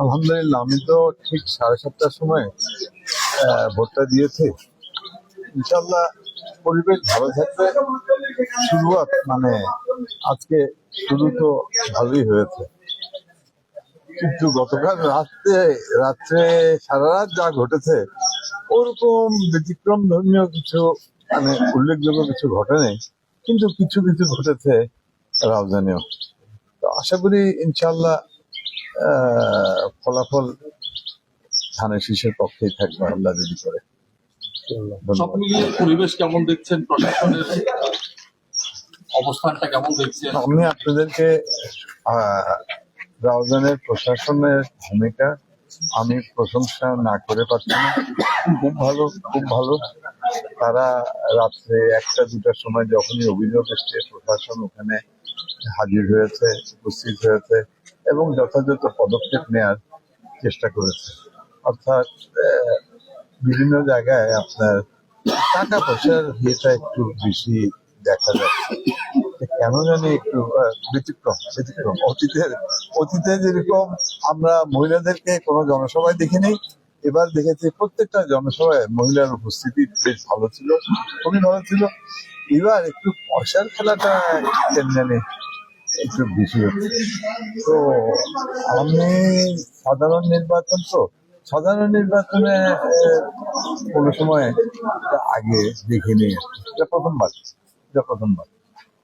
আলহামদুলিল্লাহ, আমি তো ঠিক সাড়ে সাতটার সময় ভোটটা দিয়েছি। ইনশাল্লাহ পরিবেশ ভালো থাকবে। শুরুয়াত মানে আজকে শুরু তো ভালোই হয়েছে। কিন্তু গতকাল রাত্রে রাত্রে সারা রাত যা ঘটেছে, ওরকম ব্যতিক্রম ধর্মীয় কিছু মানে উল্লেখযোগ্য কিছু ঘটেনি কিন্তু কিছু কিছু ঘটেছে রাজধানীয় তো আশা করি ইনশাল্লাহ ফলাফল ধানের শীষের পক্ষেই থাকবে আল্লাহ যদি করে। সব মিলিয়ে পরিবেশ কেমন দেখছেন? প্রশাসনের অবস্থানটা কেমন দেখছেন? আমি আপনাদেরকে রাউজানের প্রশাসনের ভূমিকা আমি প্রশংসা না করে পারছি না। খুব ভালো খুব ভালো। তারা রাত্রে একটা দুটার সময় যখনই অভিযোগ এসছে প্রশাসন ওখানে হাজির হয়েছে, উপস্থিত হয়েছে এবং যথাযথ পদক্ষেপ নেওয়ার চেষ্টা করেছে। অর্থাৎ বিভিন্ন জায়গায় আপনার টাকা পয়সার ইয়েটা একটু বেশি দেখা যাচ্ছে। কেন জানি একটু ব্যতিক্রম ব্যতিক্রম। অতীতের, অতীতে যেরকম আমরা মহিলাদেরকে কোনো জনসভায় দেখিনি, এবার দেখেছি প্রত্যেকটা জনসভায় মহিলার উপস্থিতি বেশ ভালো ছিল, খুবই ভালো ছিল। এবার একটু পয়সার খেলাটা কেন জানি একটু বেশি হচ্ছে। তো আমি সাধারণ নির্বাচন তো সাধারণ নির্বাচনে কোনো সময় এটা আগে দেখিনি এটা প্রথমবার এটা প্রথমবার।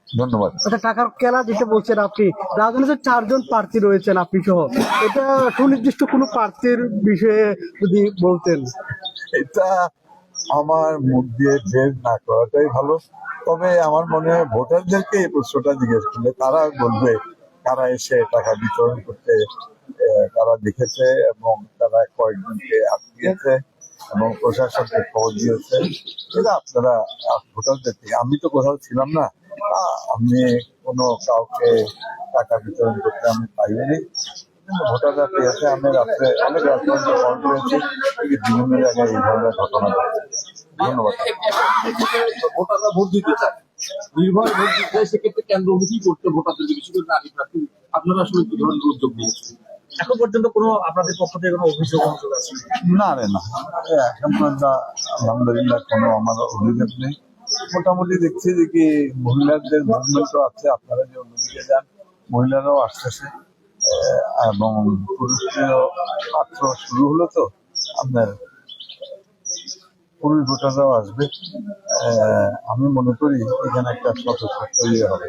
ধন্যবাদ। আচ্ছা টাকার কেনা যেটা বলছেন আপনি রাজনীতিতে চারজন প্রার্থী রয়েছেন আপনি সহ। এটা সুনির্দিষ্ট কোনো প্রার্থীর বিষয়ে যদি বলতেন। এটা আমার মুখ দিয়ে বের না করাটাই ভালো। তবে আমার মনে হয় ভোটারদেরকে এই প্রশ্নটা জিজ্ঞেস করলে তারা বলবে, তারা এসে টাকা বিতরণ করতে তারা দেখেছে এবং তারা কয়েকজনকে আটকিয়েছে এবং প্রশাসনকে খবর দিয়েছে। এটা আপনারা, ভোটারদেরকে, আমি তো কোথাও ছিলাম না। আমি কোনো কাউকে টাকা বিতরণ করতে আমি পাইনি। ভোটাররা পেয়েছে। আমি রাত্রে অনেক রাত্রে বিভিন্ন জায়গায় এই ধরনের ঘটনা ঘটছে। ধন্যবাদ। ভোটাররা ভোট দিতে চায়। নির্ভয় ভোট দিতে চায় সেক্ষেত্রে কেন্দ্রমুখী করতে ভোটারদের বিশেষ করে নারী প্রার্থী আপনারা আসলে কি ধরনের উদ্যোগ নিয়েছেন? এখন পর্যন্ত কোনো আপনাদের পক্ষ থেকে কোনো অভিযোগ অভিযোগ আছে? না রে না। এখন পর্যন্ত আলহামদুলিল্লাহ কোনো আমার অভিযোগ নেই। মোটামুটি দেখছি যে কি মহিলাদের মুভমেন্টও আছে আপনারা যে অন্যদিকে যান মহিলারাও আসতেছে। আহ, এবং পুরুষদেরও মাত্র শুরু হলো তো আপনার পুরুষ ভোটাররাও আসবে। আমি মনে করি এখানে একটা স্বতঃস্ফূর্ত ইয়ে হবে।